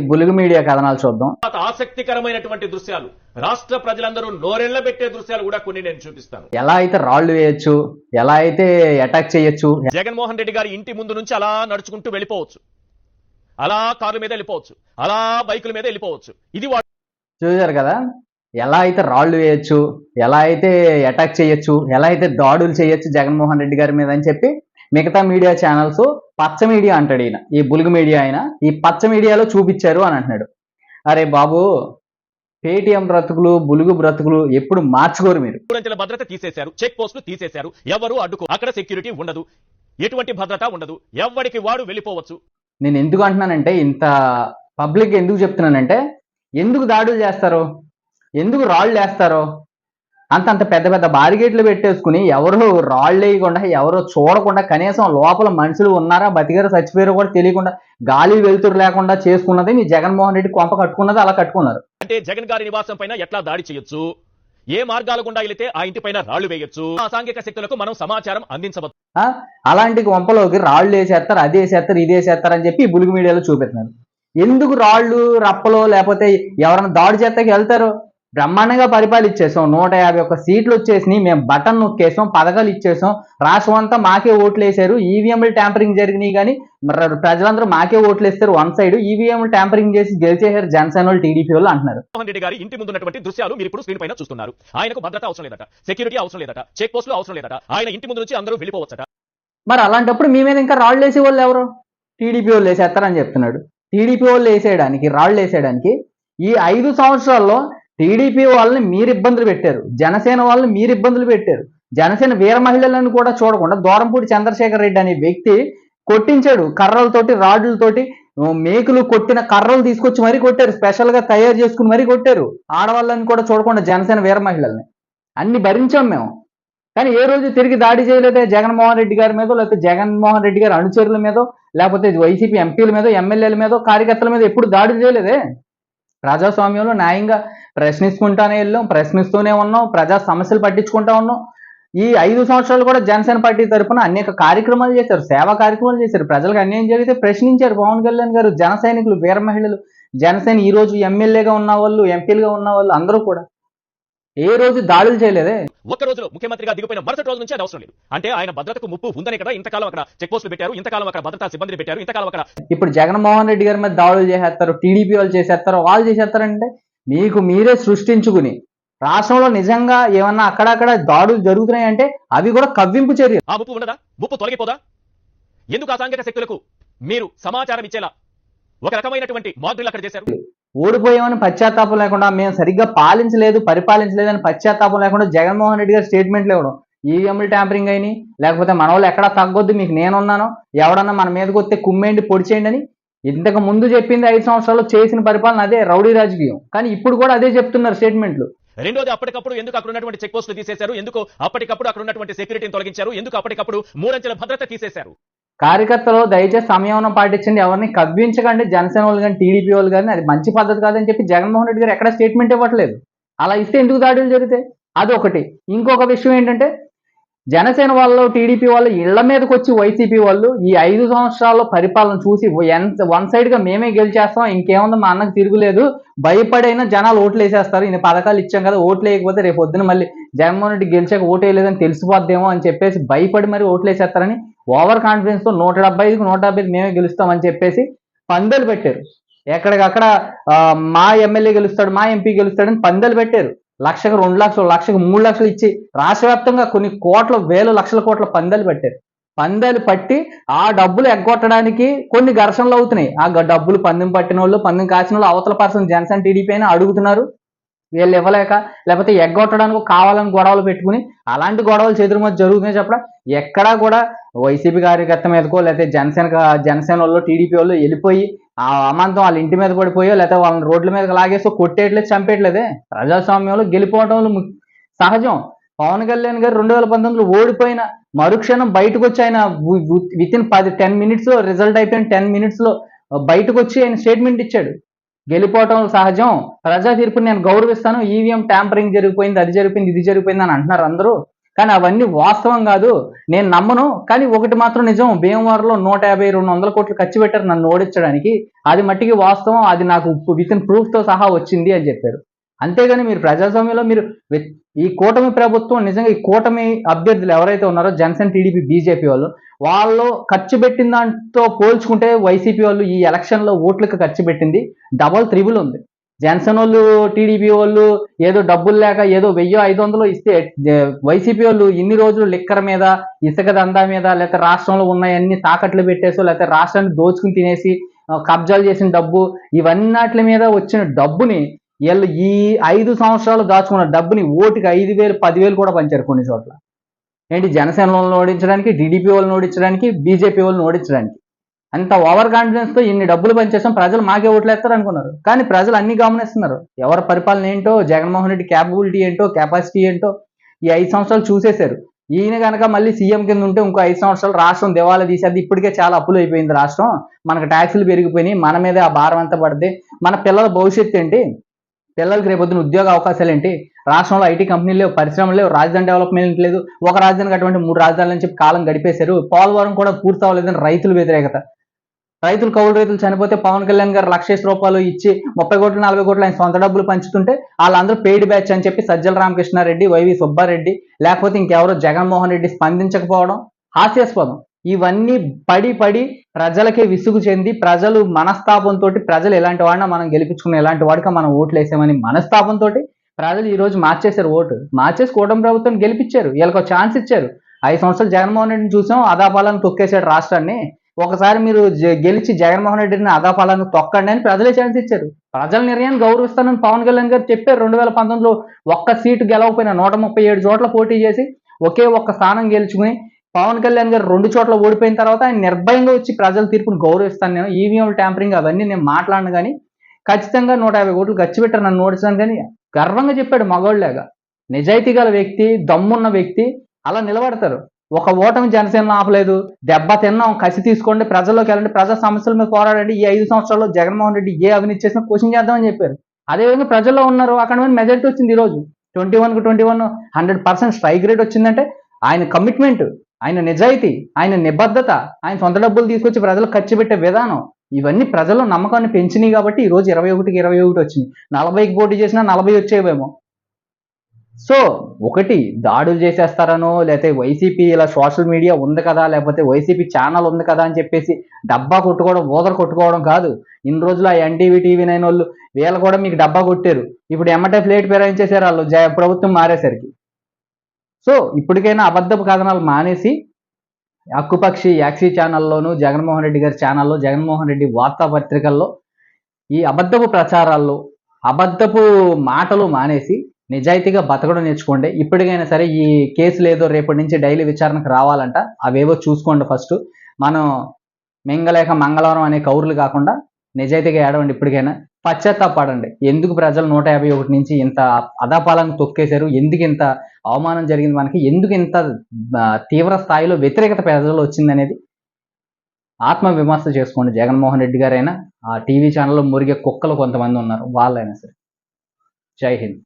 బులుగు media కథనాలు చూద్దాం. తర్వాత ఆసక్తికరమైనటువంటి దృశ్యాలు. రాష్ట్ర ప్రజలందరూ నోరెళ్ళ పెట్టే దృశ్యాలు కూడా కొన్ని నేను చూపిస్తాను. ఎలా అయితే రాళ్ళు వేయొచ్చు ఎలా అయితే అటాక్ చేయొచ్చు జగన్మోహన్ రెడ్డి గారి ఇంటి ముందు నుంచి అలా నడుచుకుంటూ వెళ్ళిపోవచ్చు. అలా కార్ల మీద వెళ్ళిపోవచ్చు. అలా బైకుల మీద వెళ్ళిపోవచ్చు. ఇది చూసారు కదా? ఎలా అయితే రాళ్ళు వేయొచ్చు ఎలా అయితే అటాక్ చేయొచ్చు ఎలా అయితే దాడులు చేయొచ్చు జగన్మోహన్ రెడ్డి గారి మీద అని చెప్పి మిగతా మీడియా ఛానల్స్ పచ్చ మీడియా అంటాడు ఈయన. ఈ బులుగు మీడియా ఆయన ఈ పచ్చ మీడియాలో చూపించారు అని అంటున్నాడు. అరే బాబు పేటిఎం బ్రతుకులు బులుగు బ్రతుకులు ఎప్పుడు మార్చుకోరు మీరు. భద్రత తీసేశారు చెక్ పోస్టులు తీసేశారు. ఎవరు అడ్డుకో అక్కడ సెక్యూరిటీ ఉండదు. ఎటువంటి భద్రత ఉండదు. ఎవరికి వాడు వెళ్ళిపోవచ్చు. నేను ఎందుకు అంటున్నానంటే ఇంత పబ్లిక్ ఎందుకు చెప్తున్నానంటే ఎందుకు దాడులు చేస్తారు ఎందుకు రాళ్ళు వేస్తారు అంత అంత పెద్ద పెద్ద బారిగేట్లు పెట్టేసుకుని ఎవరు రాళ్ళు వేయకుండా ఎవరు చూడకుండా కనీసం లోపల మనుషులు ఉన్నారా బతిగారు చచ్చిపోయారో కూడా తెలియకుండా గాలి వెలుతురు లేకుండా చేసుకున్నది మీ జగన్మోహన్ రెడ్డి కొంప కట్టుకున్నది అలా కట్టుకున్నారు. అంటే జగన్ గారి నివాసం పైన ఎట్లా దాడి చేయొచ్చు? ఏ మార్గాల గుండా వెళితే ఆ ఇంటి పైన రాళ్ళు వేయొచ్చు? ఆ సాంఘిక శక్తులకు మనం సమాచారం అందించవచ్చు? అలాంటి కొంపలోకి రాళ్ళు వేసేస్తారు అది వేసేస్తారు ఇది వేసేస్తారు అని చెప్పి బులుగు మీడియాలో చూపిస్తున్నారు ఎందుకు రాళ్ళు రప్పలో లేకపోతే ఎవరైనా దాడి చేస్తాకి వెళ్తారు? బ్రహ్మాండంగా పరిపాలించేసాం నూట యాభై ఒక్క సీట్లు వచ్చేసినాయి. మేము బటన్ నొక్కేసాం పథకాలు ఇచ్చేసాం. రాష్ట్రం అంతా మాకే ఓట్లు వేశారు ఈవీఎంలు ట్యాంపరింగ్ జరిగినాయి కానీ ప్రజలందరూ మాకే ఓట్లు వేస్తారు వన్ సైడ్. ఈవీఎంలు ట్యాంపరింగ్ చేసి గెలిచేశారు జనసేన వాళ్ళు టీడీపీ వాళ్ళు అంటున్నారు. జగన్మోహన్ రెడ్డి గారి ఇంటి ముందున్నటువంటి దృశ్యాలు మీరు ఇప్పుడు స్క్రీన్ పైన చూస్తున్నారు. ఆయనకు భద్రత అవసరం లేదట సెక్యూరిటీ అవసరం లేదట చెక్ పోస్టులు అవసరం లేదట. ఆయన ఇంటి ముందు నుంచి అందరూ వెళ్ళిపోవచ్చట. మరి అలాంటప్పుడు మీ మీద ఇంకా రాళ్ళు వేసే వాళ్ళు ఎవరు? టీడీపీ వాళ్ళు వేసేస్తారని చెప్తున్నాడు. టీడీపీ వాళ్ళు వేసేయడానికి రాళ్ళు వేసేయడానికి ఈ ఐదు సంవత్సరాల్లో టీడీపీ వాళ్ళని మీరు ఇబ్బందులు పెట్టారు. జనసేన వాళ్ళని మీరు ఇబ్బందులు పెట్టారు. జనసేన వీర మహిళలను కూడా చూడకుండా దూరంపూడి చంద్రశేఖర్ రెడ్డి అనే వ్యక్తి కొట్టించాడు. కర్రలతోటి రాడ్లతోటి మేకులు కొట్టిన కర్రలు తీసుకొచ్చి మరీ కొట్టారు. స్పెషల్గా తయారు చేసుకుని మరీ కొట్టారు. ఆడవాళ్ళని కూడా చూడకుండా జనసేన వీర మహిళల్ని. అన్ని భరించాం మేము. కానీ ఏ రోజు తిరిగి దాడి చేయలేదే జగన్మోహన్ రెడ్డి గారి మీద లేకపోతే జగన్మోహన్ రెడ్డి గారి అనుచరుల మీద లేకపోతే వైసీపీ ఎంపీల మీద ఎమ్మెల్యేల మీద కార్యకర్తల మీద ఎప్పుడు దాడి చేయలేదే? ప్రజాస్వామ్యంలో న్యాయంగా ప్రశ్నించుకుంటానే వెళ్ళాం ప్రశ్నిస్తూనే ఉన్నాం ప్రజా సమస్యలు పట్టించుకుంటా ఉన్నాం. ఈ ఐదు సంవత్సరాలు కూడా జనసేన పార్టీ తరఫున అనేక కార్యక్రమాలు చేశారు సేవా కార్యక్రమాలు చేశారు. ప్రజలకు అన్యాయం జరిగితే ప్రశ్నించారు. పవన్ కళ్యాణ్ గారు జన సైనికులు వీర మహిళలు జనసేన ఈ రోజు ఎమ్మెల్యేగా ఉన్న వాళ్ళు ఎంపీలుగా ఉన్న వాళ్ళు అందరూ కూడా. ఏ రోజు దాడులు చేయలేదే? ఒక్క రోజులో ముఖ్యమంత్రిగా దిగిపోయిన మరుసటి రోజు నుంచి అది అవసరం లేదు. అంటే ఆయన భద్రతకు ముప్పు ఉందని కదా ఇంతకాలం అక్కడ చెక్ పోస్టులు పెట్టారు ఇంతకాలం అక్కడ భద్రతా సిబ్బందిని పెట్టారు ఇంతకాలం అక్కడ ఇప్పుడు జగన్మోహన్ రెడ్డి గారి మీద దాడులు చేసేస్తారు టీడీపీ వాళ్ళు చేసేస్తారు వాళ్ళు చేసేస్తారంటే మీకు మీరే సృష్టించుకుని రాష్ట్రంలో నిజంగా ఏమన్నా అక్కడక్కడ దాడులు జరుగుతున్నాయంటే అవి కూడా కవ్వింపు చర్యలు. ఆ ముప్పు ఉండదా ముప్పు తొలగిపోదా? ఎందుకు ఆ సాంఘిక శక్తులకు మీరు సమాచారం ఇచ్చేలా ఒక రకమైనటువంటి మాడ్రిల్ అక్కడ చేశారు? ఓడిపోయామని పశ్చాత్తాపం లేకుండా మేము సరిగ్గా పాలించలేదు పరిపాలించలేదని పశ్చాత్తాపం లేకుండా జగన్మోహన్ రెడ్డి గారు స్టేట్మెంట్లు ఇవ్వడం. ఈవీఎంలు ట్యాంపరింగ్ అయినాయి లేకపోతే మన వాళ్ళు ఎక్కడా తగ్గొద్దు మీకు నేనున్నాను ఎవడన్నా మన మీదకి వస్తే కుమ్మేయండి పొడి చేయండి అని ఇంతకు ముందు చెప్పింది ఐదు సంవత్సరాలు చేసిన పరిపాలన అదే రౌడీ రాజకీయం. కానీ ఇప్పుడు కూడా అదే చెప్తున్నారు స్టేట్మెంట్లు. రెండోది అప్పటికప్పుడు ఎందుకు అక్కడ ఉన్నటువంటి చెక్ పోస్టులు తీసేశారు? ఎందుకు అప్పటికప్పుడు అక్కడ ఉన్నటువంటి సెక్యూరిటీని తొలగించారు? ఎందుకు అప్పటికప్పుడు మూడంచెల భద్రత తీసేశారు? కార్యకర్తలు దయచేసి సంయమనం పాటించండి. ఎవరిని కవ్వించకండి. జనసేన వాళ్ళు కానీ టీడీపీ వాళ్ళు కానీ అది మంచి పద్ధతి కాదని చెప్పి జగన్మోహన్ రెడ్డి గారు ఎక్కడ స్టేట్మెంట్ ఇవ్వట్లేదు. అలా ఇస్తే ఎందుకు దాడులు జరుగుతాయి? అదొకటి. ఇంకొక విషయం ఏంటంటే జనసేన వాళ్ళు టీడీపీ వాళ్ళు ఇళ్ళ మీదకి వచ్చి వైసీపీ వాళ్ళు ఈ ఐదు సంవత్సరాల పరిపాలన చూసి ఎంత వన్ సైడ్గా మేమే గెలిచేస్తాం ఇంకేముంది మా అన్నకు తిరుగులేదు భయపడైనా జనాలు ఓట్లు వేసేస్తారు ఇన్ని పథకాలు ఇచ్చాం కదా ఓట్లు వేయకపోతే రేపు పొద్దున మళ్ళీ జగన్మోహన్ రెడ్డి గెలిచాక ఓటు వేయలేదని తెలిసిపోద్దేమో అని చెప్పేసి భయపడి మరి ఓట్లు వేసేస్తారని ఓవర్ కాన్ఫిడెన్స్తో నూట డెబ్బై ఐదుకు నూట డెబ్బై ఐదు మేమే గెలుస్తామని చెప్పేసి పందెలు పెట్టారు. ఎక్కడికక్కడ మా ఎమ్మెల్యే గెలుస్తాడు మా ఎంపీ గెలుస్తాడని పందెలు పెట్టారు. లక్షకు రెండు లక్షలు లక్షకు మూడు లక్షలు ఇచ్చి రాష్ట్ర వ్యాప్తంగా కొన్ని కోట్ల వేల లక్షల కోట్ల పందాలు పెట్టారు. పందాలు పట్టి ఆ డబ్బులు ఎగ్గొట్టడానికి కొన్ని ఘర్షణలు అవుతున్నాయి. ఆ గ- డబ్బులు పందెం పట్టిన వాళ్ళు పందెం కాసిన వాళ్ళు అవతల పర్సన్ జనసేన టీడీపీ అయినా అడుగుతున్నారు. వీళ్ళు ఇవ్వలేక లేకపోతే ఎగ్గొట్టడానికి కావాలని గొడవలు పెట్టుకుని అలాంటి గొడవలు చేతుల మధ్య జరుగుతున్నాయి చెప్పడం. ఎక్కడా కూడా వైసీపీ కార్యకర్త మీదకో లేకపోతే జనసేన జనసేన వాళ్ళు టీడీపీ వాళ్ళు వెళ్ళిపోయి ఆ అమాంతం వాళ్ళ ఇంటి మీద పడిపోయో లేకపోతే వాళ్ళని రోడ్ల మీద లాగేసో కొట్టేయట్లేదు చంపేయట్లేదే ప్రజాస్వామ్యంలో గెలిపోవటం సహజం. పవన్ కళ్యాణ్ గారు రెండు వేల పంతొమ్మిదిలో ఓడిపోయిన మరుక్షణం బయటకు వచ్చి ఆయన విత్ ఇన్ పది టెన్ మినిట్స్లో రిజల్ట్ అయిపోయిన టెన్ మినిట్స్లో బయటకు వచ్చి ఆయన స్టేట్మెంట్ ఇచ్చాడు. గెలిపోవటం సహజం. ప్రజా తీర్పుని నేను గౌరవిస్తాను. ఈవీఎం ట్యాంపరింగ్ జరిగిపోయింది అది జరిగిపోయింది ఇది జరిగిపోయింది అని అంటున్నారు అందరూ. కానీ అవన్నీ వాస్తవం కాదు. నేను నమ్మను కానీ ఒకటి మాత్రం నిజం. భీమవరంలో నూట యాభై రెండు వందల కోట్లు ఖర్చు పెట్టారు నన్ను ఓడించడానికి. అది మట్టికి వాస్తవం అది నాకు విత్ ఇన్ ప్రూఫ్తో సహా వచ్చింది అని చెప్పారు. అంతేగాని మీరు ప్రజాస్వామ్యంలో మీరు ఈ కూటమి ప్రభుత్వం నిజంగా ఈ కూటమి అభ్యర్థులు ఎవరైతే ఉన్నారో జనసేన టీడీపీ బీజేపీ వాళ్ళు వాళ్ళు ఖర్చు పెట్టిన దాంతో పోల్చుకుంటే వైసీపీ వాళ్ళు ఈ ఎలక్షన్లో ఓట్లకు ఖర్చు పెట్టింది. డబల్ త్రిబుల్ ఉంది. జనసేన వాళ్ళు టీడీపీ వాళ్ళు ఏదో డబ్బులు లేక ఏదో వెయ్యి ఐదు వందలు ఇస్తే వైసీపీ వాళ్ళు ఇన్ని రోజులు లిక్కర్ మీద ఇసుక దందా మీద లేకపోతే రాష్ట్రంలో ఉన్నాయన్ని తాకట్లు పెట్టేసో లేకపోతే రాష్ట్రాన్ని దోచుకుని తినేసి కబ్జాలు చేసిన డబ్బు ఇవన్నీ మీద వచ్చిన డబ్బుని వీళ్ళు ఈ ఐదు సంవత్సరాలు దాచుకున్న డబ్బుని ఓటుకి ఐదు వేలు పదివేలు కూడా పంచారు కొన్ని చోట్ల. ఏంటి జనసేన వాళ్ళని ఓడించడానికి టీడీపీ వాళ్ళని ఓడించడానికి బీజేపీ వాళ్ళని ఓడించడానికి. అంత ఓవర్ కాన్ఫిడెన్స్తో ఇన్ని డబ్బులు పనిచేస్తాం ప్రజలు మాకే ఓట్లేస్తారు అనుకున్నారు. కానీ ప్రజలు అన్ని గమనిస్తున్నారు. ఎవరి పరిపాలన ఏంటో జగన్మోహన్ రెడ్డి క్యాపబిలిటీ ఏంటో కెపాసిటీ ఏంటో ఈ ఐదు సంవత్సరాలు చూసేశారు. ఈయన కనుక మళ్ళీ సీఎం కింద ఉంటే ఇంకో ఐదు సంవత్సరాలు రాష్ట్రం దివాలా తీసేది ఇప్పటికే చాలా అప్పులు అయిపోయింది రాష్ట్రం. మనకు ట్యాక్సులు పెరిగిపోయినాయి మన మీద ఆ భారం అంతా పడుతుంది మన పిల్లల భవిష్యత్తు ఏంటి? పిల్లలకి రేపొద్దున ఉద్యోగ అవకాశాలు ఏంటి? రాష్ట్రంలో ఐటీ కంపెనీలు లేవు పరిశ్రమలు లేవు రాజధాని డెవలప్మెంట్ లేదు. ఒక రాజధాని అటువంటి మూడు రాజధానులు అని చెప్పి కాలం గడిపేశారు. పోలవరం కూడా పూర్తి అవ్వలేదని రైతుల వ్యతిరేకత. రైతులు కౌలు రైతులు చనిపోతే పవన్ కళ్యాణ్ గారు లక్షేసి రూపాయలు ఇచ్చి ముప్పై కోట్లు నలభై కోట్లు ఆయన సొంత డబ్బులు పంచుతుంటే వాళ్ళందరూ పెయిడ్ బ్యాచ్ అని చెప్పి సజ్జల రామకృష్ణారెడ్డి వైవి సుబ్బారెడ్డి లేకపోతే ఇంకెవరో జగన్మోహన్ రెడ్డి స్పందించకపోవడం హాస్యాస్పదం. ఇవన్నీ పడి పడి ప్రజలకే విసుగు చెంది ప్రజలు మనస్తాపంతో ప్రజలు ఎలాంటి వాడినా మనం గెలిపించుకున్న ఎలాంటి వాడికి మనం ఓట్లు వేసామని మనస్తాపంతో ప్రజలు ఈరోజు మార్చేశారు ఓటు. మార్చేసి కూటమి ప్రభుత్వం గెలిపించారు. వీళ్ళకి ఒక ఛాన్స్ ఇచ్చారు. ఐదు సంవత్సరాలు జగన్మోహన్ రెడ్డిని చూసాం. అదాపాలను తొక్కేశాడు రాష్ట్రాన్ని. ఒకసారి మీరు జ- గెలిచి జగన్మోహన్ రెడ్డిని అదాపాలను తొక్కండి అని ప్రజలే ఛాన్స్ ఇచ్చారు. ప్రజల నిర్ణయాన్ని గౌరవిస్తానని పవన్ కళ్యాణ్ గారు చెప్పారు. రెండు వేల పంతొమ్మిదిలో ఒక్క సీటు గెలవపోయిన నూట ముప్పై ఏడు చోట్ల పోటీ చేసి ఒకే ఒక్క స్థానం గెలుచుకుని పవన్ కళ్యాణ్ గారు రెండు చోట్ల ఓడిపోయిన తర్వాత ఆయన నిర్భయంగా వచ్చి ప్రజల తీర్పును గౌరవిస్తాను నేను. ఈవీఎం ట్యాంపరింగ్ అవన్నీ నేను మాట్లాడను కానీ ఖచ్చితంగా నూట యాభై కోట్లు ఖర్చు పెట్టారు నన్ను ఓడిస్తాను కానీ గర్వంగా చెప్పాడు మగోళ్ళలాగా నిజాయితీ గల వ్యక్తి దమ్మున్న వ్యక్తి అలా నిలబడతారు. ఒక ఓటమి జనసేన ఆపలేదు. దెబ్బ తిన్నాం కసి తీసుకోండి ప్రజల్లోకి వెళ్ళండి ప్రజా సమస్యల మీద పోరాడండి. ఈ ఐదు సంవత్సరాల్లో జగన్మోహన్ రెడ్డి ఏ అవినీతి చేసినా క్వశ్చన్ చేద్దామని చెప్పారు. అదేవిధంగా ప్రజల్లో ఉన్నారు. అక్కడ మీద మెజారిటీ వచ్చింది ఈ రోజు ట్వంటీ వన్కి twenty one hundred percent strike rate వచ్చిందంటే ఆయన కమిట్మెంట్ ఆయన నిజాయితీ ఆయన నిబద్ధత ఆయన సొంత డబ్బులు తీసుకొచ్చి ప్రజలకు ఖర్చు పెట్టే విధానం ఇవన్నీ ప్రజల్లో నమ్మకాన్ని పెంచినాయి కాబట్టి ఈ రోజు ఇరవై ఒకటికి ఇరవై ఒకటి వచ్చింది. నలభైకి పోటీ చేసినా నలభై వచ్చేవేమో. సో ఒకటి దాడులు చేసేస్తారనో లేకపోతే వైసీపీ ఇలా సోషల్ మీడియా ఉంది కదా లేకపోతే వైసీపీ ఛానల్ ఉంది కదా అని చెప్పేసి డబ్బా కొట్టుకోవడం ఓదర కొట్టుకోవడం కాదు. ఇన్ని రోజులు ఆ ఎన్టీవీ టీవీ నైన్ వాళ్ళు వీళ్ళు కూడా మీకు డబ్బా కొట్టారు. ఇప్పుడు ఎమ్మటే ప్లేట్ ఫిరాయించేసారు వాళ్ళు జ ప్రభుత్వం మారేసరికి. సో ఇప్పటికైనా అబద్ధపు కథనాలు మానేసి అక్కుపక్షి యాక్సీ ఛానల్లోను జగన్మోహన్ రెడ్డి గారి ఛానల్లో జగన్మోహన్ రెడ్డి వార్తాపత్రికల్లో ఈ అబద్ధపు ప్రచారాల్లో అబద్ధపు మాటలు మానేసి నిజాయితీగా బతకడం నేర్చుకోండి. ఇప్పటికైనా సరే ఈ కేసులు ఏదో రేపటి నుంచి డైలీ విచారణకు రావాలంట. అవేవో చూసుకోండి ఫస్ట్. మనం మింగలేక మంగళవారం అనే కౌరులు కాకుండా నిజాయితీగా ఏడవండి ఇప్పటికైనా. పశ్చాత్తాపడండి ఎందుకు ప్రజలు నూట యాభై ఒకటి నుంచి ఇంత అదాపాలను తొక్కేశారు? ఎందుకు ఇంత అవమానం జరిగింది మనకి? ఎందుకు ఇంత తీవ్ర స్థాయిలో వ్యతిరేకత ప్రజలు వచ్చిందనేది ఆత్మ విమర్శ చేసుకోండి. జగన్మోహన్ రెడ్డి గారైనా ఆ టీవీ ఛానల్లో మురిగే కుక్కలు కొంతమంది ఉన్నారు. వాళ్ళైనా సరే. జై హింద్.